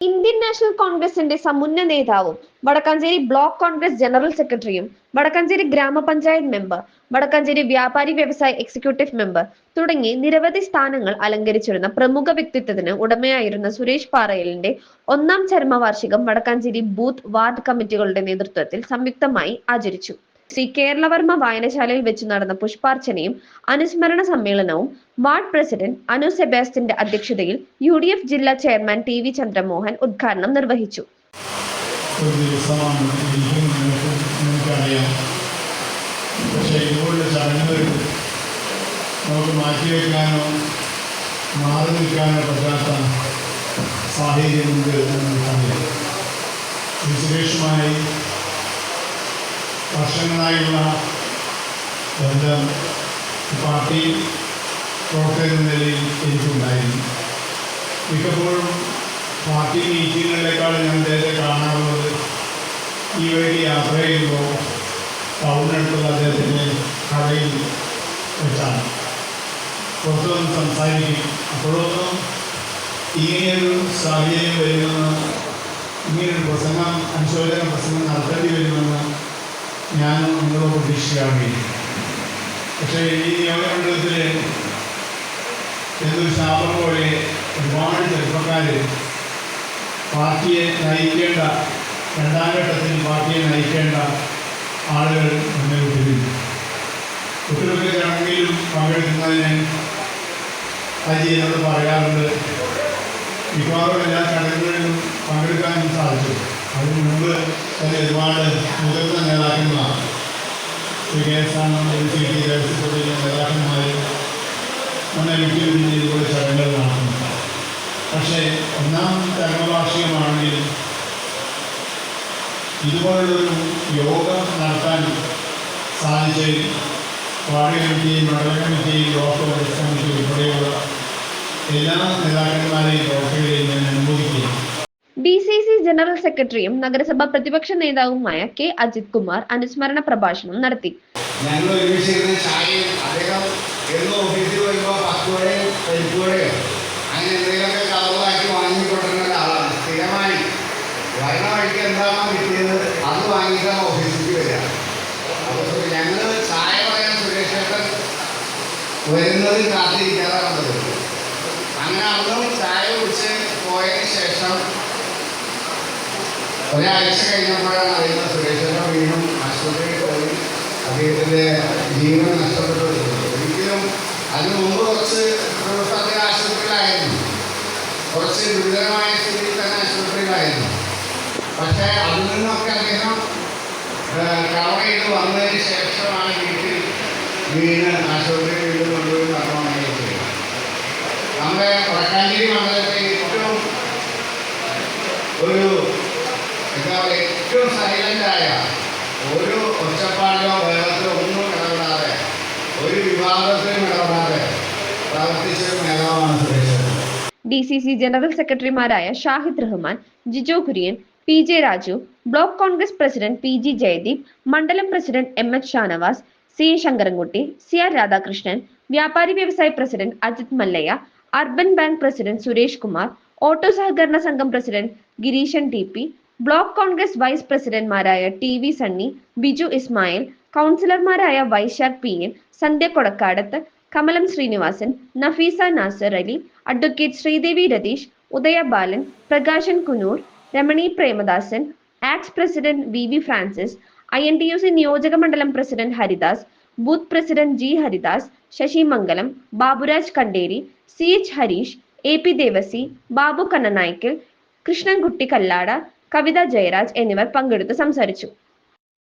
Indian national കോൺഗ്രസിന്റെ സമുന്ന നേതാവും Vadakkanchery block Congress general സെക്രട്ടറിയും വടക്കാഞ്ചേരി ഗ്രാമപഞ്ചായത്ത് മെമ്പർ വടക്കാഞ്ചേരി വ്യാപാരി വ്യവസായ എക്സിക്യൂട്ടീവ് മെമ്പർ തുടങ്ങി നിരവധി സ്ഥാനങ്ങൾ അലങ്കരിച്ചിരുന്ന പ്രമുഖ വ്യക്തിത്വത്തിന് ഉടമയായിരുന്ന സുരേഷ് പാറയലിന്റെ ഒന്നാം ചരമവാർഷികം വടക്കാഞ്ചേരി ബൂത്ത് വാർഡ് കമ്മിറ്റികളുടെ നേതൃത്വത്തിൽ സംയുക്തമായി ആചരിച്ചു. ശ്രീ കേരളവർമ്മ വായനശാലയിൽ വെച്ച് നടന്ന പുഷ്പാർച്ചനയും അനുസ്മരണ സമ്മേളനവും വാർഡ് പ്രസിഡന്റ് അനു സെബാസ്റ്റിന്റെ അധ്യക്ഷതയിൽ യു ഡി എഫ് ജില്ലാ ചെയർമാൻ ടി വി ചന്ദ്രമോഹൻ ഉദ്ഘാടനം നിർവഹിച്ചു. വർഷങ്ങളായുള്ള ബന്ധം പാർട്ടി പ്രവർത്തകൻ എന്ന നിലയിൽ എനിക്കുണ്ടായിരുന്നു. മിക്കപ്പോഴും പാർട്ടി മീറ്റിങ്ങുകളെക്കാൾ ഞാൻ അദ്ദേഹത്തെ കാണാറുള്ളത് ഈ വഴി യാത്ര ചെയ്യുമ്പോൾ ടൗണിനടുത്തുള്ള അദ്ദേഹത്തിന്റെ കടയിൽ വെച്ചാണ്. പുറത്തുനിന്ന് സംസാരിക്കും അപ്പോഴൊന്നും ഇങ്ങനെയൊരു സാഹചര്യം വരുമെന്ന് ഇങ്ങനെയൊരു പ്രസംഗം അനുശോചന പ്രസംഗം നടത്തേണ്ടി വരുമെന്ന് ഞാൻ നിങ്ങളും പ്രതീക്ഷിക്കാറില്ല പക്ഷേ ഈ നിയമമണ്ഡലത്തിൽ എന്തൊരു ശാപം പോലെ ഒരുപാട് ചെറുപ്പക്കാർ പാർട്ടിയെ നയിക്കേണ്ട രണ്ടാം ഘട്ടത്തിൽ പാർട്ടിയെ നയിക്കേണ്ട ആളുകൾ വിട്ടിരുന്നു കുട്ടികൾക്ക് ചടങ്ങിലും പങ്കെടുക്കുന്നതിന് അജി എന്നോട് പറയാറുണ്ട്. മിക്കവാറും എല്ലാ ചടങ്ങുകളിലും പങ്കെടുക്കാനും സാധിച്ചു അതിന് മുമ്പ് തന്നെ ഒരുപാട് മുതിർന്ന നേതാക്കന്മാർ Sree K S Ananda C T Devaswom തുടങ്ങിയ നേതാക്കന്മാർ ഇതുപോലെ ചടങ്ങുകൾ നടത്തുന്നു പക്ഷേ ഒന്നാം ചരമവാർഷികമാണെങ്കിൽ ഇതുപോലുള്ളൊരു യോഗ നടത്താൻ സാധിച്ചതിൽ വാർഡ് കമ്മിറ്റിയും മണ്ഡല കമ്മിറ്റിയും ബ്ലോക്ക് കോൺഗ്രസ് ഉൾപ്പെടെയുള്ള എല്ലാ നേതാക്കന്മാരെയും പ്രവർത്തകരെയും ഞാൻ അനുമോദിക്കുന്നു ഡി സി സി ജനറൽ സെക്രട്ടറിയും നഗരസഭാ പ്രതിപക്ഷ നേതാവുമായ കെ അജിത് കുമാർ അനുസ്മരണ പ്രഭാഷണം നടത്തി. വരുന്നത് കാത്തിരിക്കാറാണത് അങ്ങനെ അന്നും ചായ കുടിച്ച് പോയതിന് ശേഷം ഒരാഴ്ച കഴിഞ്ഞപ്പോഴാണ് അറിയുന്നത്. സുരേഷ് ചേട്ടൻ വീണ്ടും ആശുപത്രിയിൽ പോയി. അദ്ദേഹത്തിന്റെ ജീവൻ നഷ്ടപ്പെട്ടു. ഒരിക്കലും അതിന് മുമ്പ് കുറച്ച് ദിവസം അദ്ദേഹം ആശുപത്രിയിലായിരുന്നു. കുറച്ച് ഗുരുതരമായ സ്ഥിതിയിൽ തന്നെ ആശുപത്രിയിലായിരുന്നു. പക്ഷേ അതിൽ നിന്നൊക്കെ അദ്ദേഹം ചെയ്ത് വന്നതിന് ശേഷമാണ് വീട്ടിൽ വീണ് ആശുപത്രിയിൽ വീണ്ടും കൊണ്ടുപോയി നടന്നു നമ്മുടെ വടക്കാഞ്ചേരി മണ്ഡലത്തിൽ ഏറ്റവും ഒരു പറയുക ഏറ്റവും സൈലന്റായ ഒരു ഒച്ചപ്പാടിലോ വേഗത്തിലോ ഒന്നും ഇടപെടാതെ ഒരു വിവാദത്തിലും ഇടപെടാതെ പ്രവർത്തിച്ച ഒരു നേതാവാണ് ഡി സി സി ജനറൽ സെക്രട്ടറിമാരായ Shahid Rahman Jijo Kurian P J Raju block Congress president P G Jayadeep മണ്ഡലം president M H Shanavas C Sankarankutty C R Radhakrishnan വ്യാപാരി വ്യവസായ president Ajith Mallayya urban bank president Suresh Kumar auto സഹകരണ സംഘം president Gireesan T P block Congress vice പ്രസിഡന്റ്മാരായ T V Sunny Biju Ismail കൗൺസിലർമാരായ Vysakh P N Sandhya Kodakkadath Kamalam Srinivasan Nafeesa Nasar Ali advocate Sreedevi Ratheesh Udaya Balan Prakashan Kunnur Ramani Premadasan ex president V V Francis I N T U C നിയോജക മണ്ഡലം president Haridas booth president G Haridas Sasi Mangalam Baburaj Kanderi C H Harish A P Devasi Babu Kannanaykkal Krishnankutty Kallada Kavitha Jayaraj എന്നിവർ പങ്കെടുത്ത് സംസാരിച്ചു